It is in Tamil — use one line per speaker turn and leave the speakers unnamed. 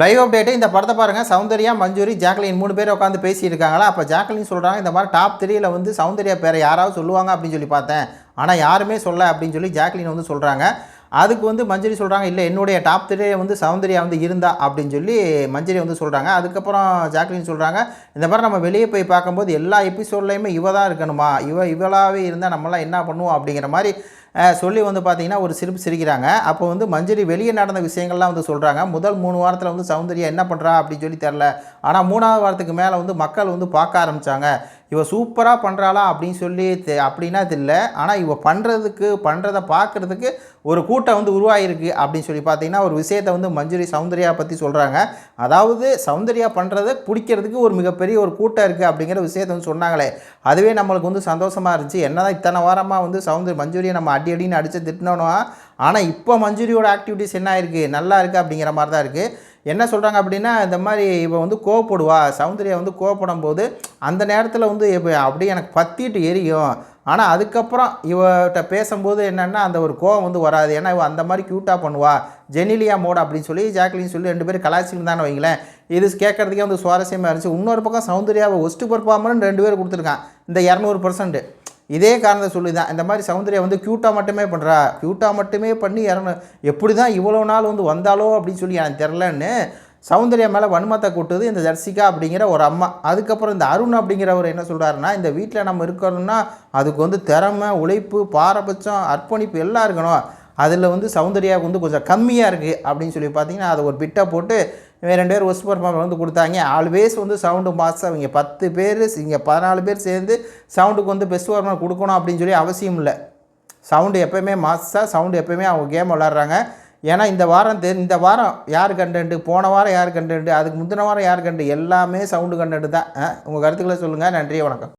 லைவ் அப்டேட்டு இந்த படத்தை பாருங்கள் சௌந்தர்யா மஞ்சூரி ஜாக்லின் மூணு பேர் உட்காந்து பேசியிருக்காங்களா? அப்போ ஜாக்லின் சொல்கிறாங்க இந்த மாதிரி டாப் த்ரீயில் வந்து சௌந்தர்யா பேரை யாராவது சொல்லுவாங்க அப்படின்னு சொல்லி பார்த்தேன். ஆனால் யாருமே சொல்ல அப்படின்னு சொல்லி ஜாக்லின் வந்து சொல்கிறாங்க அதுக்கு வந்து மஞ்சரி சொல்கிறாங்க இல்லை என்னுடைய டாப் த்ரீ வந்து சௌந்தர்யா வந்து இருந்தா அப்படின்னு சொல்லி மஞ்சரி வந்து சொல்கிறாங்க அதுக்கப்புறம் ஜாக்லின் சொல்கிறாங்க இந்த மாதிரி நம்ம வெளியே போய் பார்க்கும்போது எல்லா எபிசோட்லேயுமே இவ தான் இருக்கணுமா? இவ இவளாவே இருந்தால் நம்மளாம் என்ன பண்ணுவோம்? அப்படிங்கிற மாதிரி சொல்லி வந்து பார்த்தீங்கன்னா ஒரு சிரிப்பு சிரிக்கிறாங்க. அப்போ வந்து மஞ்சரி வெளியே நடந்த விஷயங்கள்லாம் வந்து சொல்கிறாங்க முதல் மூணு வாரத்தில் வந்து சௌந்தர்யா என்ன பண்ணுறா அப்படின்னு சொல்லி தெரில ஆனால் மூணாவது வாரத்துக்கு மேலே வந்து மக்கள் வந்து பார்க்க ஆரம்பித்தாங்க இவ சூப்பராக பண்ணுறாளா அப்படின்னு சொல்லி தெ- அப்படின்னா இல்லை ஆனால் இவ பண்ணுறதுக்கு பண்ணுறதை பார்க்குறதுக்கு ஒரு கூட்டம் வந்து உருவாகிருக்கு அப்படின்னு சொல்லி பார்த்தீங்கன்னா ஒரு விஷயத்தை வந்து மஞ்சுரி சௌந்தர்யா பற்றி சொல்கிறாங்க அதாவது சௌந்தர்யா பண்ணுறதை பிடிக்கிறதுக்கு ஒரு மிகப்பெரிய ஒரு கூட்டம் இருக்குது அப்படிங்கிற விஷயத்தை வந்து சொன்னாங்களே. அதுவே நம்மளுக்கு வந்து சந்தோஷமாக இருந்துச்சு. என்ன தான் இத்தனை வாரமாக வந்து சௌந்தர் மஞ்சுரியை நம்ம அடி அடின்னு அடித்து திட்டினோன்னா ஆனால் இப்போ மஞ்சுரியோட ஆக்டிவிட்டிஸ் என்ன இருக்குது நல்லா இருக்குது அப்படிங்கிற மாதிரி தான் இருக்குது என்ன சொல்கிறாங்க அப்படின்னா இந்த மாதிரி இவ வந்து கோவப்படுவா. சௌந்தர்யா வந்து கோவப்படும் போது அந்த நேரத்தில் வந்து இப்போ அப்படியே எனக்கு பத்திட்டு எரியும். ஆனால் அதுக்கப்புறம் இவட்ட பேசும்போது என்னென்னா அந்த ஒரு கோவம் வந்து வராது. ஏன்னா இவ அந்த மாதிரி க்யூட்டாக பண்ணுவா. ஜெனிலியா மோட் அப்படின்னு சொல்லி ஜாக்லின்னு சொல்லி ரெண்டு பேரும் கலாச்சிருந்தான்னு வைங்களேன். இது கேட்குறதுக்கே வந்து சுவாரஸ்யமாக இருந்துச்சு. இன்னொரு பக்கம் சௌந்தர்யாவை ஒஸ்ட்டு பர்ஃபார்மர்னு ரெண்டு பேர் கொடுத்துருக்கான். இந்த இரநூறு பர்சன்ட்டு இதே காரணத்தை சொல்லி தான் இந்த மாதிரி சௌந்தர்யா வந்து க்யூட்டாக மட்டுமே பண்ணுறா க்யூட்டாக மட்டுமே பண்ணி இறங்க எப்படி தான் இவ்வளோ நாள் வந்து வந்தாலோ அப்படின்னு சொல்லி எனக்கு தெரிலன்னு சௌந்தர்யா மேலே வன்மத்தை கூட்டுது இந்த ஜர்சிகா அப்படிங்கிற ஒரு அம்மா. அதுக்கப்புறம் இந்த அருண் அப்படிங்கிறவர் என்ன சொல்கிறாருன்னா இந்த வீட்டில் நம்ம இருக்கிறோம்னா அதுக்கு வந்து திறமை உழைப்பு பாரபட்சம் அர்ப்பணிப்பு எல்லாம் இருக்கணும். அதில் வந்து சௌந்தர்யாவுக்கு வந்து கொஞ்சம் கம்மியாக இருக்குது அப்படின்னு சொல்லி பார்த்தீங்கன்னா அதை ஒரு பிட்டை போட்டு இவன் ரெண்டு பேர் ஒஸ்ட் பர்ஃபார்மர் வந்து கொடுத்தாங்க. ஆல்வேஸ் வந்து சவுண்டு மாஸ் அவங்க பத்து பேர் இங்கே பதினாலு பேர் சேர்ந்து சவுண்டுக்கு வந்து பெஸ்ட் பர்ஃபார்மர் கொடுக்கணும் அப்படின்னு சொல்லி அவசியம் இல்லை. சவுண்டு எப்போயுமே மாஸாக சவுண்டு எப்போயுமே அவங்க கேம் விளாட்றாங்க ஏன்னா இந்த வாரம் தெ இந்த வாரம் யார் கண்டென்ட்டு போன வாரம் யார் கண்டென்ட்டு அதுக்கு முந்தின வாரம் யார் கண்டு எல்லாமே சவுண்டு கண்டென்ட்டு தான். உங்கள் கருத்துக்களை சொல்லுங்கள் நன்றி வணக்கம்.